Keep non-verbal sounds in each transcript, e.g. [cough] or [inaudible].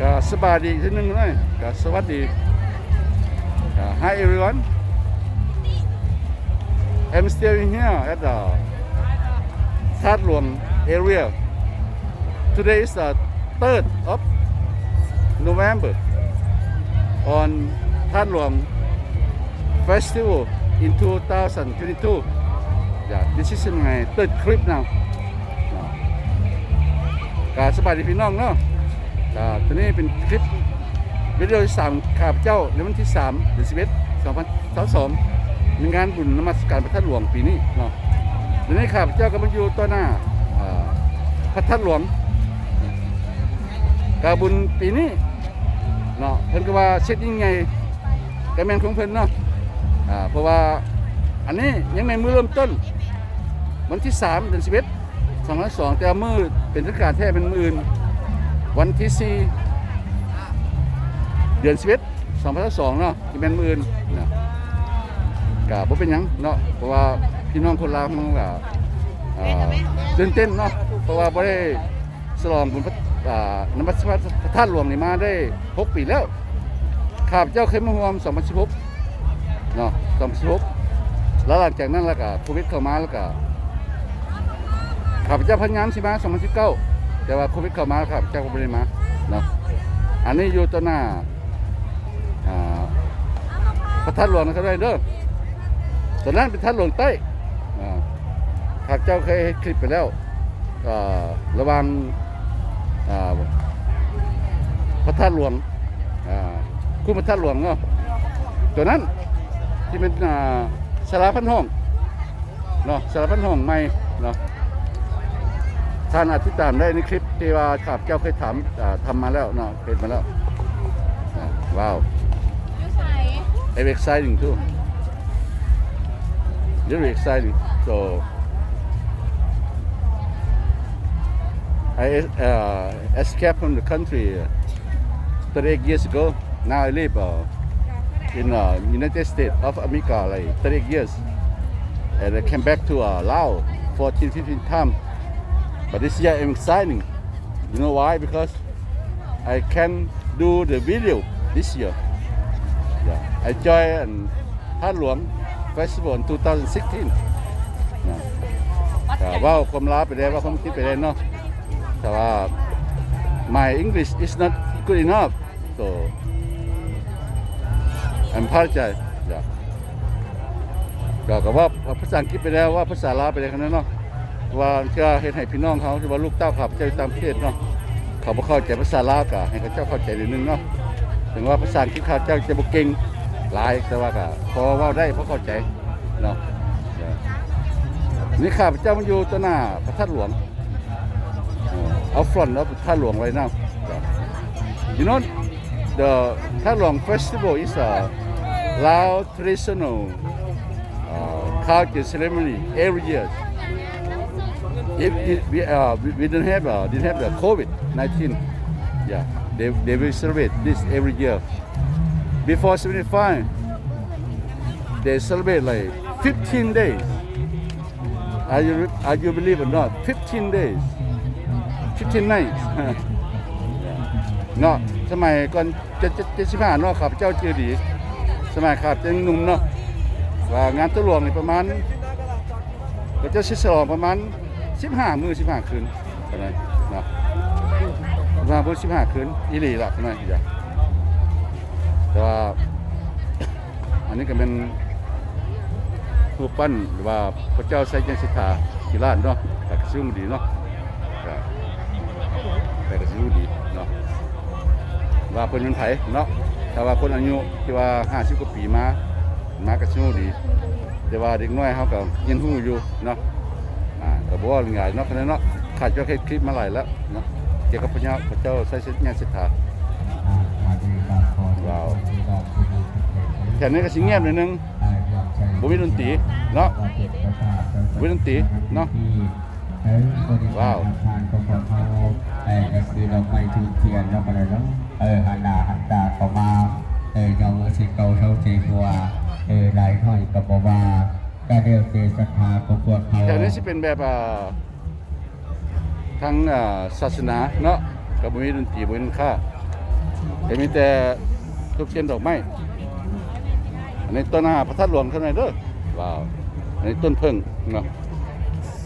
ก็สบายดีอีกทีหนึงเลยก็สวัสดีก็ Hi everyone I'm still in here at the ธาตุหลวง area Today is the 3rd of November on ธาตุหลวง Festival in 2022 Yeah, this is my third clip now กาสบายดีพี่น้องเนาะ กาตัวนี้เป็นคลิปวิดีโอที่สามข้าพเจ้าในวันที่3เดือน11 2022มีงพันสองสองในงานบุญนมัสการพระธาตุหลวงปีนี้เนาะตัวนี้ข้าพเจ้าก็มาอยู่ต่อหน้าพระธาตุหลวงกาบุญปีนี้เนาะเพิ่นก็ว่าเช็ดยิ่งใหญ่กระแมนของเพิ่นเนาะอ่าเพราะว่าอันนี้ยังในมือเริ่มต้น วันที่3เดือน11 2002แต่ว่ามือเป็นเทศกาลแท้เป็นมืออื่น วันที่ 4 เดือน11 2002เนาะที่เป็นมื่นเนะก็บ่เป็นหยังเนาะเพราะว่าพี่น้องคนลาวมันก็อ่าตื่นเต้นเนาะเพราะว่าบ่ได้ฉลองบุญพระนมัสการพระธาตุหลวงนี่มาได้ 6 ปีแล้วข้าพเจ้าเคยมาร่วม2016เนาะ2016แล้วหลังจากนั้นแล้วก็โควิดเข้ามาแล้วก็ข้าพเจ้าพยายามสิมา2019 แต่ว่าโควิดเข้ามาข้าพเจ้าก็ไม่ได้มาเนาะอันนี้อยู่ต่อหน้าอ่าพระธาตุหลวงนะครับเด้อตอนนั้นเป็นธาตุหลวงใต้อ่าข้าพเจ้าเคยเห็นคลิปไปแล้วอ่าระวังอ่าพระธาตุหลวงอ่าคุณพระธาตุหลวงเนาะตัวนั้นที่เป็นอ่าสาราพันห้องเนาะสาราพันห้องใหม่เนาะ ท่านอธิษฐานได้ในคลิปที่ว่าข้าพเจ้าเคยถามอ่าทำมาแล้วเนาะเป็นมาแล้วอ่าว้าวอยู่ใส่ I'm exciting too very exciting so I uh, escaped from the country uh, 38 years ago now I live uh, in uh, United States of America like 38 years and I came back to uh, Laos 14 15 times But this year I'm exciting. You know why? Because I can do the video this year. Yeah. I joined Hat Luang Festival in 2016. นะแต่ว่าความลับไปได้ว่าความคิดไปได้เนาะแต่ว่า my English is not good enough so I'm apologize อย่าก็ก็ว่าภาษาอังกฤษไปแล้วว่าภาษาลาวไปได้ขนาดนั้นเนาะ ว่าจะเห็นให้พี่น้องเขาที่ว่าลูกเต้าขับเจ้าตามประเทศเนาะเขาบ่เข้าใจภาษาลาวก็ให้เขาเจ้าเข้าใจนิดนึงเนาะถึงว่าภาษาอังกฤษเขาเจ้าจะบ่เก่งหลายแต่ว่าก็พอเว้าได้พอเข้าใจเนาะนี่ข้าพเจ้ามาอยู่ตหน้าพระธาตุหลวงเอาฟรอนต์แล้วพระธาตุหลวงไว้เนาะ You know the ธาตุหลวง festival is a Lao traditional uh, culture ceremony every year if, if we, uh, we, we didn't have uh, didn't have the COVID nineteen, yeah, they, they will celebrate this every year. Before seventy five, they celebrate like fifteen days. Are you are you believe or not? Fifteen days, fifteen nights. เนาะสมัยก่อนเจ็ดเจ็ดเจ็ดสิบห้าเนาะข้าพเจ้าเจอดีสมัยข้าพเจ้ายังหนุ่มเนาะว่างานตัวหลวงนี่ประมาณก็จะสิฉลองประมาณ สิบห้ามือสิบห้าคืนกันเลยนะประมาณสิบห้าคืนอีหลีหลักหน่อยจ้ะแต่ว่าอันนี้ก็เป็นรูปปั้นหรือว่าพระเจ้าไซยันสิทธากิราชเนาะแต่ก็ซิ่งดีเนาะแต่ก็ซิ่งดีเนาะว่าเพิ่นเป็นไผเนาะแต่ว่าคนอายุที่ว่าห้าสิบกว่าปีมามาก็ซิ่งดี แต่ว่าเด็กน้อยเขาก็ยังหู้อยู่เนาะ ก็บว่าง่ายเนาะขนาดเนาะขาดจะเคลิปมาหลายแล้วเนาะเกี่ยวกับพระเจ้าพระเจ้าใส่เส้นงานสิทธาว้าวแค่นี้ก็สิเงียบหนิดนึงบ่มีดนตรีเนาะบ่มีดนตรีเนาะว้าวเออก็คือเราไปทูบเทียนเราไปเลยเนาะเออหันหน้าหันตาเข้ามาเออเราสิเกาเท่าเจกัวเออหลายถ้อยกับบอกว่า ก็เดียวเตศรัทธาของพวกเขาแถวนี้สิเป็นแบบอ่าทางศาสนาเนาะก็บ่มีดนตรีบ่มีค่าแต่มีแต่ทุกเทียนดอกไม้อันนี้ต้นหาพระธาตุหลวงข้างในเด้อว้าวอันนี้ต้นเพิ่งเนาะ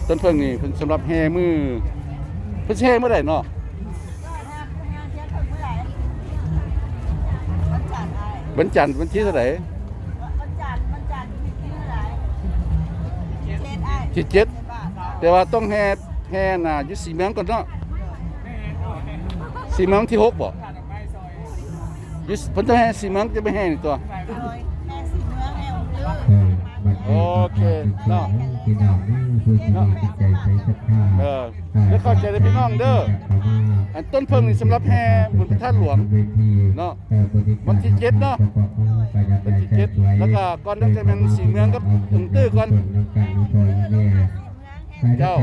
ต้นเพิ่งนี่เพิ่นสำหรับแห่มือเพิ่นแห่เมื่อใดเนาะวันจันทร์ไอ้วันจันทร์วันที่เท่าไหร่ ที่เจ็ดเจ็ดบาทแต่ว่าต้องแห่แห่น่ะอยู่สีเมืองก่อนเนาะสีเมืองที่หกบ่อยู่เพิ่นต้องแห่สีเมืองจะไปแห่นี่ตัวโอ้ยแม่สีเมืองแม่องค์ลือเออบัดนี้โอเคเนาะพี่น้องนี่ผู้ที่มีจิตใจใสศรัทธาเออแล้วเข้าใจได้พี่น้องเด้อ อันต้นเพิ่งนี่สำหรับแห่บุญพระธาตุหลวงเนาะวันที่เจ็ดเนาะวันที่เจ็ดแล้วก็ก่อนต้องจะเป็นสีเมืองกับถึงตื้อก่อน เจ้า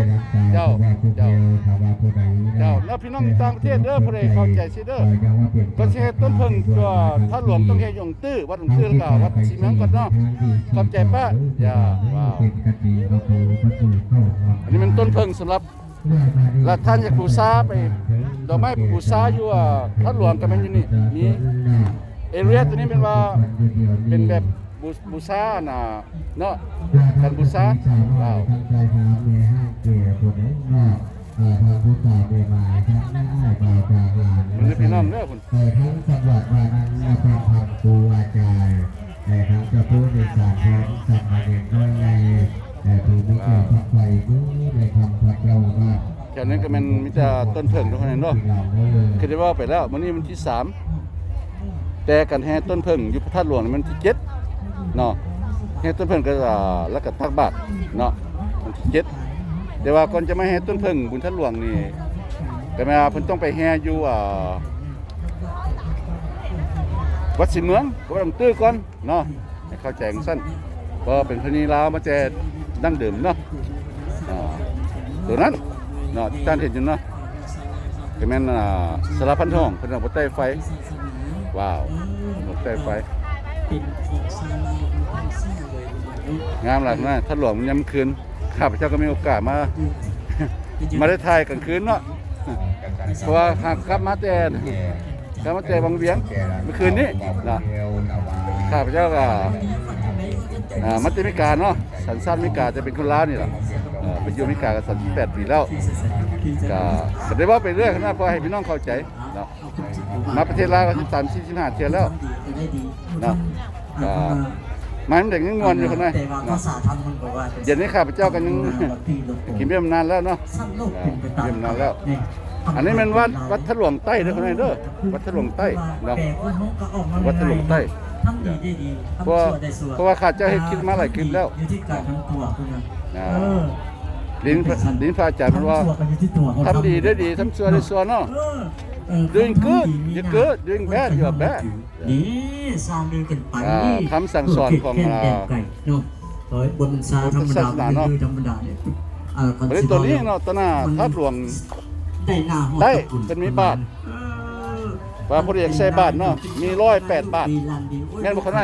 เจ้า เจ้า เจ้าแล้วพี่น้องต่างประเทศเด้อผู้ใดเข้าใจสิเด้อก็สิเฮ็ดต้นเพิ่งตัวพระหลวงต้องเฮ็ดหยงตื้อวัดหลวงตื้อแล้วก็วัดสีเมืองก่อนเนาะขอบใจป้าอย่าว้าวอันนี้มันต้นเพิ่งสำหรับ แล้วท่านอยากบูชาไปดอกไม้ไปบูชาอยู่อะพระหลวงก็แม่นอยู่นี่มีเอเรียตัวนี้เป็นว่าเป็นแบบบูบูชาน่ะเนาะการบูชาว้าวมันจะพี่น้องเด้อคุณเอ่อทั้งจังหวัดวานังนครพังครูอาจารย์แต่ทั้งเจะพูดในสารของสัมมาเนรด้วยใน แต่ถูกไม่เกี่ยวกับไฟนี้ในคำพักเรามากแถวนั้นก็แมันมีแต่ต้นเพิ่งเท่านั้นเนาะเราเลยคือได้ว่าไปแล้วมื้อนี้มันที่สามแต่กันแห่ต้นเพิ่งอยู่พระธาตุหลวงนี่มันที่เจ็ดเนาะแห่ต้นเพิ่งก็อ่าแล้วก็ตักบาตรเนาะมันที่เจ็ดแต่ว่าก่อนจะมาแห่ต้นเพิ่งบุญธาตุหลวงนี่ก็แม่ว่าเพิ่นต้องไปแห่อยู่อ่าวัดสิเมืองก็ต้องตื้อก่อนเนาะให้เข้าใจจังซั่นก็เป็นพระนีลาวมาแต่ ดั้งเดิมเนาะอ่าตัวนั้นเนาะที่ท่านเห็นอยู่เนาะก็แม่นอ่าสารพันทองเพิ่นเอาบ่ใต้ไฟ ว้าวบ่ใต้ไฟ งามหลายนะถ้าหลวงมันยามคืนข้าพเจ้าก็มีโอกาสมา มาได้ถ่ายกลางคืนเนาะเพราะว่าหากกลับมาแต่กลับมาแต่บางเวียงเมื่อคืนนี้นะข้าพเจ้าก็อ่า มัตติมิกาเนาะสัญชาติมิกาจะเป็นคนลาวนี่แหละอ่อไปอยู่มิกาก็38ปีแล้วก็ก็ได้ว่าไปเรื่อยนะพอให้พี่น้องเข้าใจเนาะมาประเทศลาวก็13 45เทื่อแล้วเนาะก็มามันเด็กยังงอนอยู่คนนั้นเนาะอย่าเดี๋ยวนี้ข้าพเจ้ากันยังกินเบี้ยมนานแล้วเนาะเป็นไปตามเยี่ยมนานแล้ว อันนี้มันวัดวัดทะหลวงใต้เด้อคนนั้นเด้อวัดทะหลวงใต้เนาะวัดทะหลวงใต้ ทำดีได้ดีเพราะว่าทำชั่วได้ชั่วเพราะว่าข้าเจ้าให้คลิปมาหลายคลิปแล้ว อยู่ที่การทำตัวคุณนะอ่าเออลิ้นพระลิ้นพระอาจารย์มันว่าทำชั่วกันอยู่ที่ตัวเขาทำดีได้ดีทำชั่วได้ชั่วเนาะเออเออ doing good you good doing bad you are bad นี่สร้างดีกันไปอ่าคำสั่งสอนของเแก่นอ่าไก่เนาะเฮ้ยบนซาธรรมพุทธศาดาสนาเนาะคือธรรมดาเนี่ยอ่าคประเด็นตัวนี้เนาะตอนหน้าพระหลวงได้หน้าหอได้ตะกุ่เป็นมีบาทเออว่าผู้ใดอยากใส่บาทเนาะมีร้อยแปดบาท แม่นบ่คนไหน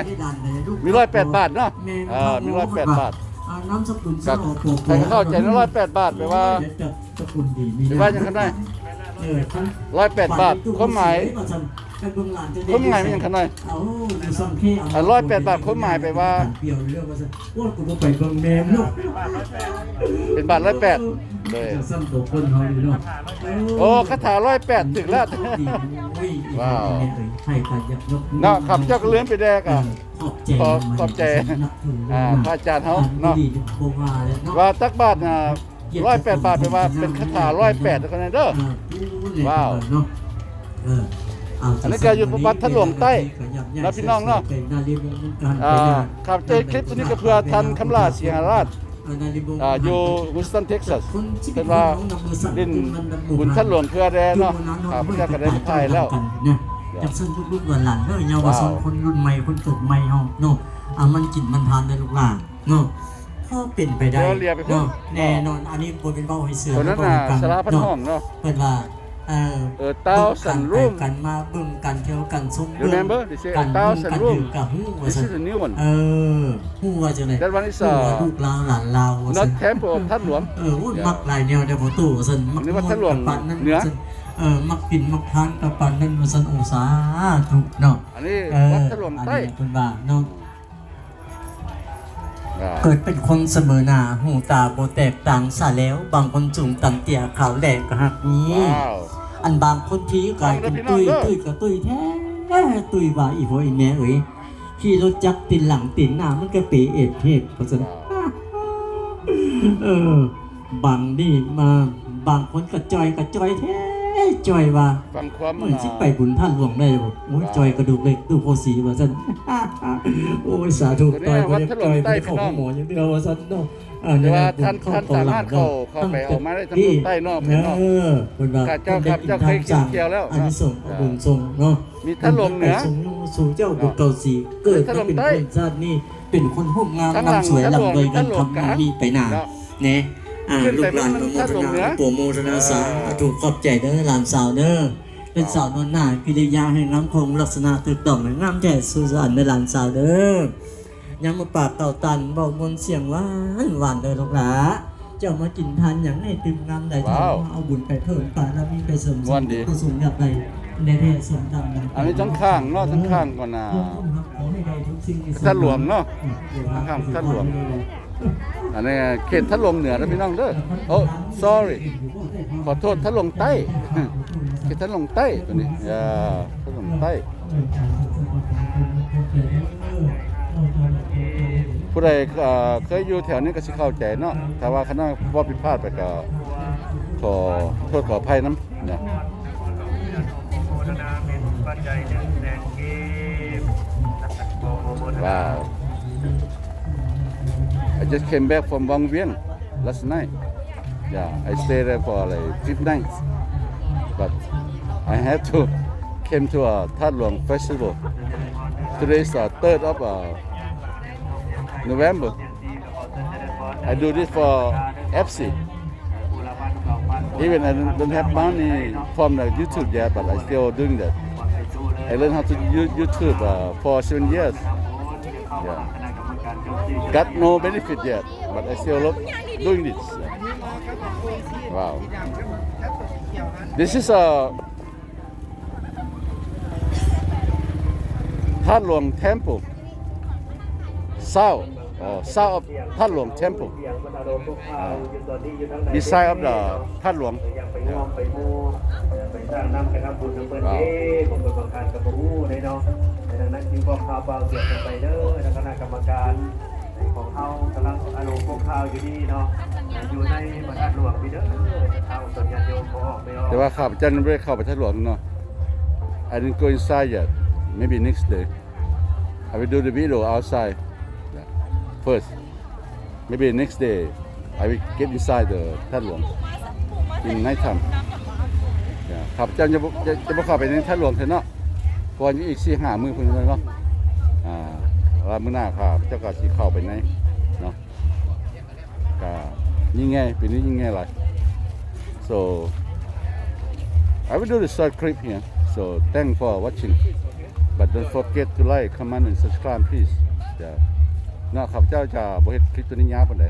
มีร้อยแปดบาทเนาะอ่ามีร้อยแปดบาทอ่น้ำสกุลก็ใครก็เข้าใจนะร้อยแปดบาทแปลว่าสกุลดีมีแปลว่าอย่างนั้นได้เออทั้งร้อยแปดบาทความหมายความหมายมันอย่างนั้นหน่อยเอาสังเกตอะร้อยแปดบาทความหมายไปว่าเปรียวเรื่องว่าซั่นว่ากูบ่ไปเบิ่งแม่มเนาะเป็นบาทร้อยแปดเลยจะซ้ำตัวคนเฮาอยู่เนาะโอ้คาถาร้อยแปดถึงแล้ว ว้าวนกยกเนาะขับเจ้าก็เลื่อนไปแดกอะขอบใจขอบใจอ่าพระอาจารย์เฮาเนาะว่าตักบาทน่ะร้อยแปดบาทแปว่าเป็นคาถาร้อยแปดคนนั้นเด้อว้าวเอออันนี้ก็อยู่วัดท่าหลวงใต้นะพี่น้องเนาะอ่าครับเจคลิปตัวนี้ก็เพื่อทันคำลาเสียหราช อ่าอยู่วิสตันเท็กซัสเป็นว่าดินบุญท่านหลวงเพื่อแดเนาะครับเพื่อก็ได้ไปถ่ายแล้วเนี่ยจับซึ่งลูกๆหลานๆเด้อเยาวชนว้าวคนรุ่นใหม่คนจบใหม่เฮาเนาะอ่ามันกินมันทานได้ลูกหลานเนาะก็เป็นไปได้เดี๋ยวเรียกไปพุ่นเนาะแน่นอนอันนี้บ่เป็นเว้าให้เสือตัวนั้นน่ะสารพันห้องเนาะเพิ่นว่า เออเออ thousand room กันมาเบิ่งกันเที่ยวกันชม Remember they say a thousand room กับฮู้ว่า This ซั่ is a new one เออฮู้ว่าจังได๋ That one is ฮู้ว่า uh, ลูกลาหลานลาวว่า not ซั่น temple of ท่านหลวงเออโอ้ยมักหลายแนวเดี๋ยวบ่ตู้ว่าซั่นมักท่าหลวงมักปานนั้นเนือเออมักกินมักทานกับปันนั้นมาสันโอสาถูกเนาะอันนี้วัดถลวงใต้นี้คุณว่าเนาะอ่า เกิดเป็นคนเสมอหน้าหูตาโบแตกต่างซะแล้ว บางคนสูงต่ำเตี้ยขาวแหลกกะหักนี้ว้าวอันบางคนพีกลายเป็นตุ้ยตุ้ยกับตุ้ยแท้ตุ้ยว่าอีโพอีแม่เอ๋ยขี่รถจักรตินหลังตินหน้ามันก็เปเอ็ดเพศเพราะฉะนั้นเออบางนี่มาบางคนก็จอยก็จอยแท้ จอยว่าฟังความเหมือนสิไปบุญท่านหลวงได้บอกโอ้ยจอยกระดูกเล็กดูโพสีว่าซั่นโอ้ยสาธุจอยบ่ได้จอยบ่ได้เข้าหมออย่างเดียวว่าซั่นเนาะเออแต่เนี่ยว่านะท่านท่านสามารถเข้าเข้าไปเอามาได้ทั้งหมดใต้นอกเอภายนอกอเพิ่นว่าข้าเจ้าครับเจ้าเคยกินเกี๊ยวแล้วอันนี้ส่งเอาบุญส่งเนาะมีท่านลงเหนือส่งสู่เจ้าบุญเก่าสีเกิดมาเป็นคนชาตินี้เป็นคนหุ่มงามข้างหลังนำสวยลำเลยกันท่านลงทำมาดีไปหนาครับเนี่ย อ่าขึ้นลูไปกหลานมัโปรนโมท่านทลงเหนือนาโปรโมทนาสาถูกขอบใจเด้อหลานสาวเด้อเป็นสาวนวลหน้ากิริยาแห่งน้ำคงลักษณะตึกต้องและงามแท้สุสานในหลานสาวเด้อยังมาปากเต่าตันบอกมนต์เสียงหวานหวานเด้อลูกหลาเจ้ามากินทานอย่างในตึมงามใดทองว้าวเอาบุญไปเพิ่มป่าแล้วมีไปเสริมม่วนดีผู้สูงอยากใดในแท้สมดำดังอันนี้ทั้งข้างเนาะทั้งข้างก่อนนะท่านหลวงเนาะข้างท่านหลวง อันนี้เขตทัดลงเหนือนะพี่น้องเด้อโอ้ sorry ขอโทษทัดลงใต้เขตทัดลงใต้ตัวนี้อย่าทัดลงใต้ผู้ใดเคยอยู่แถวนี้ก็สิเข้าใจเนาะถ้าว่าคณะว่าผิดพลาดไปก็ขอโทษขออภัยน้ำนะว้าว just came back from Wang Vieng last night. Yeah, I stayed there for like five nights. But I had to [laughs] came to a Tat Luang festival. Today is the third of uh, November. I do this for FC. Even I don't have money from the YouTube yet, but I still doing that. I learned how to use YouTube uh, for seven years. Yeah. Got no benefit yet, but I still love doing this. Wow. This is a Luang Temple. South, uh, south of Tat Luang Temple. Beside of the Tat Luang. อยากไปง่วงไปมูไปสร้างน้ำไปทำบุญน้ำเปิ้ลเอ้ผมเป็นประธานกับผู้ในเนาะในดังนั้นจึงบอกข่าวเปล่าเสียกันไปเด้อทางคณะกรรมการของเขากำลังอารมณ์พวกข่าวอยู่นี่เนาะอยู่ในประธานหลวงพี่เด้อเท้าส่วนญาติโยมเขาออกไปออกแต่ว่าข้าพเจ้านั้นไม่ได้เข้าไปทัดหลวงเนาะ I didn't go inside yet. Maybe next day. I will do the video outside yeah, first. Maybe next day I will get inside the ทัดหลวง in night time. Yeah. ข้าพเจ้าจะจะจะบ่เข้าไปในทัดหลวงเถอะเนาะเพราะอีกสี่ห้ามือเพิ่นเลยเนาะอ่าว่ามื้อหน้าข้าพเจ้าก็สิเข้าไปในเนาะก็ยิ่งไงปีนี้ยิ่งไงหลาย so I will do the short clip here. So thank for watching. But don't forget to like, comment and subscribe please. Yeah. เนาะข้าพเจ้าจะบ่เฮ็ดคลิปตัวนี้ยาวปานใด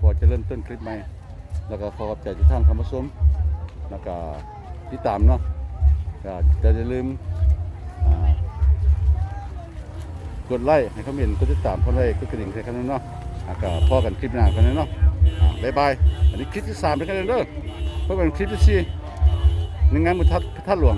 พอจะเริ่มต้นคลิปใหม่ แล้วก็ขอขอบใจทุกท่านเข้ามาชมแล้วก็ติดตามเนาะก็จะอย่าลืมกดไลค์ให้คอมเมนต์กดติดตามกดไลค์กดกระดิ่งให้กันเนาะอะก็พอกันคลิปหน้ากันเนาะบ๊ายบาย อันนี้คลิปที่สามแล้วกันเด้อเพบกันคลิปที่สี่ในงานมุทัดพระธาตุหลวง